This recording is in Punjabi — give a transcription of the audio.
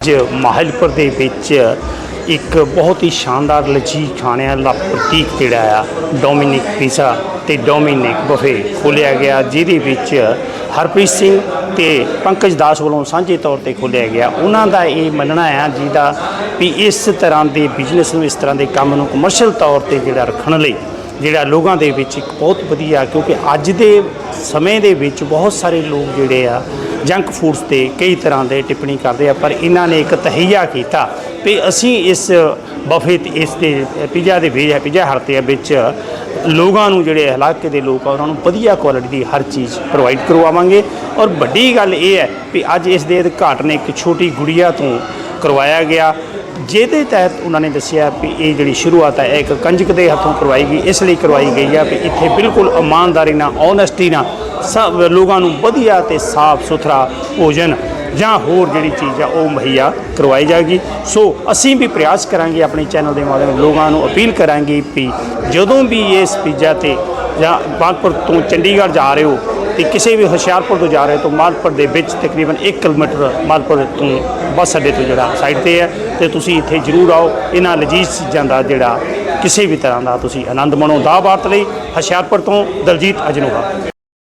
ਅੱਜ ਮਾਹਲਪੁਰ ਦੇ ਵਿੱਚ ਇੱਕ ਬਹੁਤ ਹੀ ਸ਼ਾਨਦਾਰ ਲਜ਼ੀਜ਼ ਖਾਣਿਆਂ ਦਾ ਪ੍ਰਤੀਕ ਜਿਹੜਾ ਆ, ਡੋਮਿਨਿਕ ਪੀਜ਼ਾ ਤੇ ਡੋਮਿਨਿਕ ਬਫੇ ਖੋਲ੍ਹਿਆ ਗਿਆ, ਜਿਹਦੇ ਵਿੱਚ ਹਰਪ੍ਰੀਤ ਸਿੰਘ ਤੇ ਪੰਕਜ ਦਾਸ ਵੱਲੋਂ ਸਾਂਝੇ ਤੌਰ ਤੇ ਖੋਲ੍ਹਿਆ ਗਿਆ। ਉਹਨਾਂ ਦਾ ਇਹ ਮੰਨਣਾ ਆ ਜਿਹਦਾ ਵੀ ਇਸ ਤਰ੍ਹਾਂ ਦੇ ਬਿਜ਼ਨਸ ਨੂੰ, ਇਸ ਤਰ੍ਹਾਂ ਦੇ ਕੰਮ ਨੂੰ ਕਮਰਸ਼ੀਅਲ ਤੌਰ ਤੇ ਜਿਹੜਾ ਰੱਖਣ ਲਈ ਜਿਹੜਾ ਲੋਕਾਂ ਦੇ ਵਿੱਚ ਇੱਕ ਬਹੁਤ ਵਧੀਆ, ਕਿਉਂਕਿ ਅੱਜ ਦੇ ਸਮੇਂ ਦੇ ਵਿੱਚ ਬਹੁਤ ਸਾਰੇ ਲੋਕ ਜਿਹੜੇ ਆ ਜੰਕ ਫੂਡਸ ਤੇ ਕਈ ਤਰ੍ਹਾਂ ਦੇ ਟਿੱਪਣੀ ਕਰਦੇ ਆ, ਪਰ ਇਹਨਾਂ ਨੇ ਇੱਕ ਤਹਈਆ ਕੀਤਾ ਵੀ ਅਸੀਂ ਇਸ ਬਫੇ ਇਸ ਦੇ ਪੀਜ਼ਾ ਦੇ ਵੇਜ ਹੈ ਪੀਜ਼ਾ ਹਟ ਦੇ ਵਿੱਚ ਲੋਕਾਂ ਨੂੰ ਜਿਹੜੇ ਇਲਾਕੇ ਦੇ ਲੋਕ ਆ, ਉਹਨਾਂ ਨੂੰ ਵਧੀਆ ਕੁਆਲਿਟੀ ਦੀ ਹਰ ਚੀਜ਼ ਪ੍ਰੋਵਾਈਡ ਕਰਵਾਵਾਂਗੇ। ਔਰ ਵੱਡੀ ਗੱਲ ਇਹ ਹੈ ਵੀ ਅੱਜ ਇਸ ਦੇ ਉਦਘਾਟਨ ਇੱਕ ਛੋਟੀ ਗੁੜੀਆ ਤੋਂ ਕਰਵਾਇਆ ਗਿਆ। ਜਿਹਦੇ ਤਹਿਤ ਉਹਨਾਂ ਨੇ ਦੱਸਿਆ ਵੀ ਇਹ ਜਿਹੜੀ ਸ਼ੁਰੂਆਤ ਹੈ, ਇਹ ਇੱਕ ਕੰਜਕ ਦੇ ਹੱਥੋਂ ਕਰਵਾਈ ਗਈ, ਇਸ ਲਈ ਕਰਵਾਈ ਗਈ ਹੈ ਵੀ ਇੱਥੇ ਬਿਲਕੁਲ ਇਮਾਨਦਾਰੀ ਨਾਲ ਓਨੈਸਟੀ ਨਾਲ ਸਭ ਲੋਕਾਂ ਨੂੰ ਵਧੀਆ ਤੇ ਸਾਫ਼ ਸੁਥਰਾ ਭੋਜਨ ਜਾਂ ਹੋਰ ਜਿਹੜੀ ਚੀਜ਼ ਆ, ਉਹ ਮੁਹੱਈਆ ਕਰਵਾਈ ਜਾਏਗੀ। ਸੋ ਅਸੀਂ ਵੀ ਪ੍ਰਯਾਸ ਕਰਾਂਗੇ, ਆਪਣੇ ਚੈਨਲ ਦੇ ਮਾਧਿਅਮ ਲੋਕਾਂ ਨੂੰ ਅਪੀਲ ਕਰਾਂਗੇ ਵੀ ਜਦੋਂ ਵੀ ਇਸ ਪੀਜ਼ਾ ਤੇ ਜਾਂ ਬਾਗਪੁਰ ਤੋਂ ਚੰਡੀਗੜ੍ਹ ਜਾ ਰਹੇ ਹੋ ਤੇ ਕਿਸੇ ਵੀ ਹੁਸ਼ਿਆਰਪੁਰ ਤੋਂ ਜਾ ਰਹੇ ਹੋ, ਤਾਂ ਮਾਲਪੁਰ ਦੇ ਵਿੱਚ ਤਕਰੀਬਨ 1 ਕਿਲੋਮੀਟਰ ਮਾਲਪੁਰ ਤੋਂ ਬੱਸ ਅੱਡੇ ਤੋਂ ਜਿਹੜਾ ਸਾਈਡ ਤੇ ਹੈ ਤੇ ਤੁਸੀਂ ਇੱਥੇ ਜ਼ਰੂਰ ਆਓ। ਇਹਨਾਂ ਲਜੀਜ਼ ਚੀਜ਼ਾਂ ਦਾ ਜਿਹੜਾ ਕਿਸੇ ਵੀ ਤਰ੍ਹਾਂ ਦਾ ਤੁਸੀਂ ਆਨੰਦ ਮਾਣੋ। ਦਾ ਬਾਤ ਲਈ ਹੁਸ਼ਿਆਰਪੁਰ ਤੋਂ ਦਲਜੀਤ ਅਜਨੂਹਾ